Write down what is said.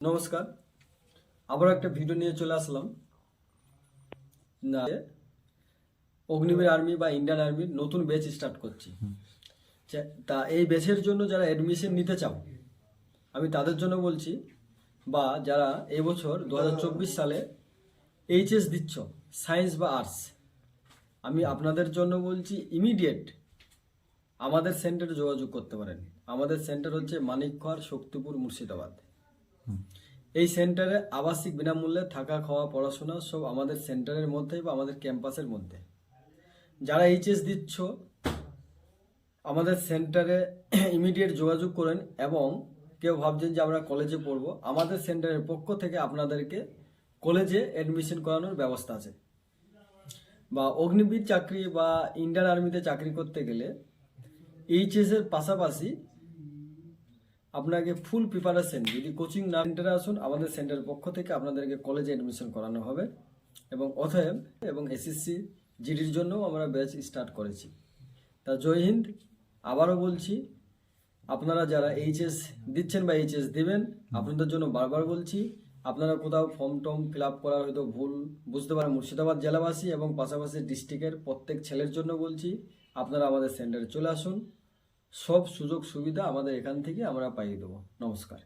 নমস্কার। আবার একটা ভিডিও নিয়ে চলে আসলাম। অগ্নিবীর আর্মি বা ইন্ডিয়ান আর্মির নতুন ব্যাচ স্টার্ট করছি। তা এই ব্যাচের জন্য যারা অ্যাডমিশন নিতে চাও, আমি তাদের জন্য বলছি, বা যারা এবছর দু হাজার চব্বিশ সালে এইচএস দিচ্ছ সায়েন্স বা আর্টস আমি আপনাদের জন্য বলছি ইমিডিয়েট আমাদের সেন্টারে যোগাযোগ করতে পারেন। আমাদের সেন্টার হচ্ছে মানিকখর শক্তিপুর, মুর্শিদাবাদ। এই সেন্টারে আবাসিক বিনামূল্যে থাকা, খাওয়া, পড়াশোনা সব আমাদের সেন্টারের মধ্যেই বা আমাদের ক্যাম্পাসের মধ্যে। যারা এইচএস দিচ্ছ, আমাদের সেন্টারে ইমিডিয়েট যোগাযোগ করেন এবং কেউ ভাবছেন যে আমরা কলেজে পড়ব, আমাদের সেন্টারের পক্ষ থেকে আপনাদেরকে কলেজে অ্যাডমিশন করানোর ব্যবস্থা আছে। বা অগ্নিবীর চাকরি বা ইন্ডিয়ান আর্মিতে চাকরি করতে গেলে এইচএস এর পাশাপাশি আপনাকে ফুল প্রিপারেশন যদি কোচিং না সেন্টারে আসুন, আমাদের সেন্টারের পক্ষ থেকে আপনাদেরকে কলেজে অ্যাডমিশন করানো হবে এবং অতএব এবং এসএসসি জিডির জন্য আমরা ব্যাচ স্টার্ট করেছি। তা জয় হিন্দ, আবারও বলছি, আপনারা যারা এইচএস দিচ্ছেন বা এইচএস দেবেন, আপনাদের জন্য বারবার বলছি, আপনারা কোথাও ফর্ম টর্ম ফিল আপ করার হয়তো ভুল বুঝতে পারেন, মুর্শিদাবাদ জেলাবাসী এবং পাশাপাশি ডিস্ট্রিক্টের প্রত্যেক ছেলের জন্য বলছি, আপনারা আমাদের সেন্টারে চলে আসুন। সব সুযোগ সুবিধা আমাদের এখান থেকে আমরা পাইয়ে দেবো। নমস্কার।